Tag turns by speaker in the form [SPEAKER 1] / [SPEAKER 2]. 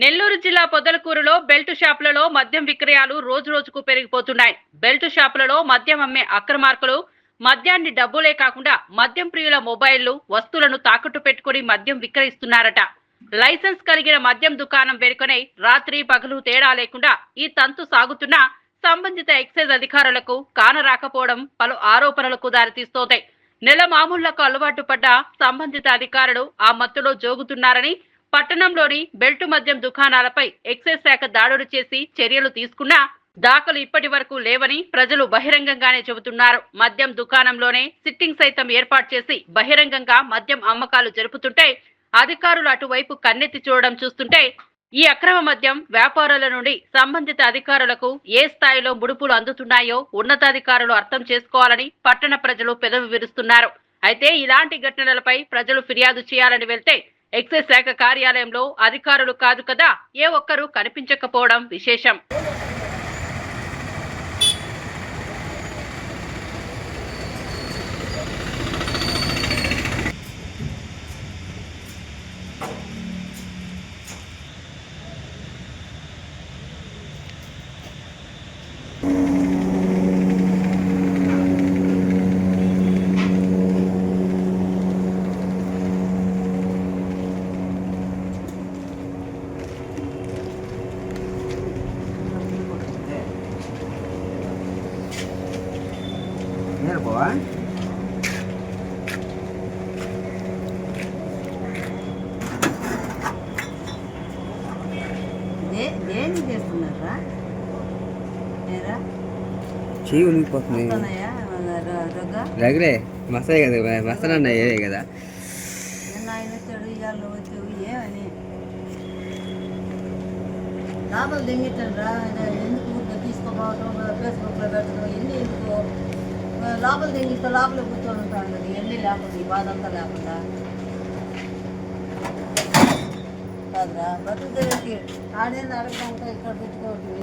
[SPEAKER 1] నెల్లూరు జిల్లా పొదలకూరులో బెల్ట్ షాపులలో మద్యం విక్రయాలు రోజు రోజుకు పెరిగిపోతున్నాయి. బెల్ట్ షాపులలో మద్యం అమ్మే అక్రమార్కులు మద్యాన్ని డబ్బులే కాకుండా మద్యం ప్రియుల మొబైళ్ళు వస్తువులను తాకట్టు పెట్టుకుని మద్యం విక్రయిస్తున్నారట. లైసెన్స్ కలిగిన మద్యం దుకాణం వెనుకనే రాత్రి పగలు తేడా లేకుండా ఈ తంతు సాగుతున్నా సంబంధిత ఎక్సైజ్ అధికారులకు కానరాకపోవడం పలు ఆరోపణలకు దారితీస్తోంది. నెల మామూళ్ళకు అలవాటు పడ్డ సంబంధిత అధికారులు ఆ మత్తులో జోగుతున్నారని పట్టణంలోని బెల్టు మద్యం దుకాణాలపై ఎక్సైజ్ శాఖ దాడులు చేసి చర్యలు తీసుకున్నా దాఖలు ఇప్పటి వరకు లేవని ప్రజలు బహిరంగంగానే చెబుతున్నారు. మద్యం దుకాణంలోనే సిట్టింగ్ సైతం ఏర్పాటు చేసి బహిరంగంగా మద్యం అమ్మకాలు జరుపుతుంటే అధికారులు అటువైపు కన్నెత్తి చూడడం చూస్తుంటే ఈ అక్రమ మద్యం వ్యాపారుల నుండి సంబంధిత అధికారులకు ఏ స్థాయిలో ముడుపులు అందుతున్నాయో ఉన్నతాధికారులు అర్థం చేసుకోవాలని పట్టణ ప్రజలు పెదవి విరుస్తున్నారు. అయితే ఇలాంటి ఘటనలపై ప్రజలు ఫిర్యాదు చేయాలని వెళ్తే ఎక్సైజ్ శాఖ కార్యాలయంలో అధికారులు కాదు కదా ఏ ఒక్కరూ కనిపించకపోవడం విశేషం.
[SPEAKER 2] నేను పోవా
[SPEAKER 3] దే దేనికి చేస్తున్నారా ఏరా
[SPEAKER 2] చెయ్యి ఉనిగిపోతుంది
[SPEAKER 3] వస్తున్నాయా రొగ్గ
[SPEAKER 2] రగలే మస్తాయి కదా మస్తానన్న ఏదే కదా
[SPEAKER 3] నిన్న ఆయన వచ్చాడు ఇవాళ వచ్చావు ఏమని లోపల దింగిట్టాను రా ఎందుకు ఊరికే తీసుకోపోవటం ఫేస్బుక్లో పెట్టడం ఎన్ని ఎందుకు లోపల దీనితో లోపల కూర్చొని ఉంటాను ఇవన్నీ లేకుండా ఈ బాధ అంతా లేకుండా. కాదురా బతుకు ఆడేది అడగకుండా ఇక్కడ పెట్టుకోవద్దు